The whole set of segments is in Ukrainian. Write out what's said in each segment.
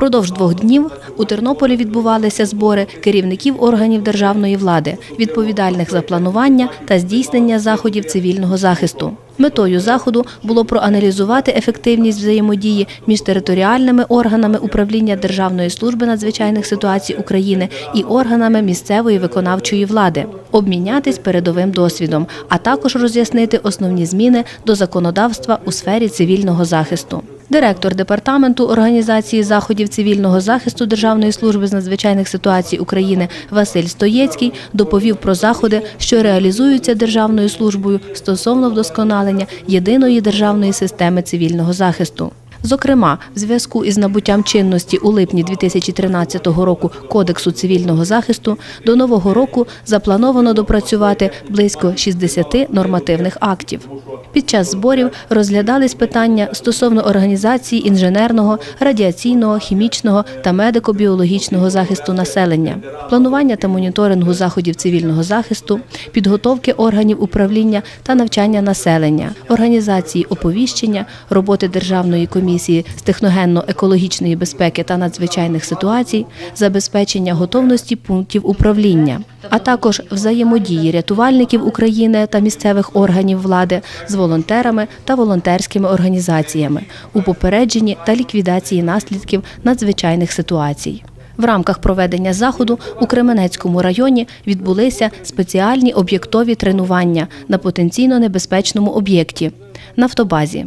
Впродовж двох днів у Тернополі відбувалися збори керівників органів державної влади, відповідальних за планування та здійснення заходів цивільного захисту. Метою заходу було проаналізувати ефективність взаємодії між територіальними органами управління Державної служби надзвичайних ситуацій України і органами місцевої виконавчої влади, обмінятись передовим досвідом, а також роз'яснити основні зміни до законодавства у сфері цивільного захисту. Директор департаменту організації заходів цивільного захисту Державної служби з надзвичайних ситуацій України Василь Стоєцький доповів про заходи, що реалізуються Державною службою стосовно вдосконалення єдиної державної системи цивільного захисту. Зокрема, в зв'язку із набуттям чинності у липні 2013 року Кодексу цивільного захисту до нового року заплановано допрацювати близько 60 нормативних актів. Під час зборів розглядались питання стосовно організації інженерного, радіаційного, хімічного та медико-біологічного захисту населення, планування та моніторингу заходів цивільного захисту, підготовки органів управління та навчання населення, організації оповіщення, роботи Державної комісії з техногенно-екологічної безпеки та надзвичайних ситуацій, забезпечення готовності пунктів управління, а також взаємодії рятувальників України та місцевих органів влади з волонтерами та волонтерськими організаціями у попередженні та ліквідації наслідків надзвичайних ситуацій. В рамках проведення заходу у Кременецькому районі відбулися спеціальні об'єктові тренування на потенційно небезпечному об'єкті нафтобазі.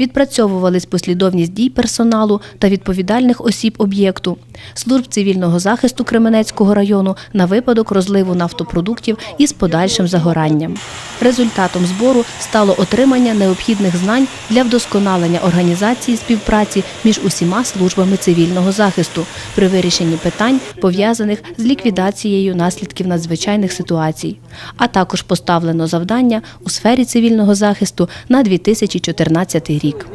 Відпрацьовувались послідовність дій персоналу та відповідальних осіб об'єкту, служб цивільного захисту Кременецького району на випадок розливу нафтопродуктів із подальшим загоранням. Результатом збору стало отримання необхідних знань для вдосконалення організації співпраці між усіма службами цивільного захисту при вирішенні питань, пов'язаних з ліквідацією наслідків надзвичайних ситуацій, а також поставлено завдання у сфері цивільного захисту на 2014 рік.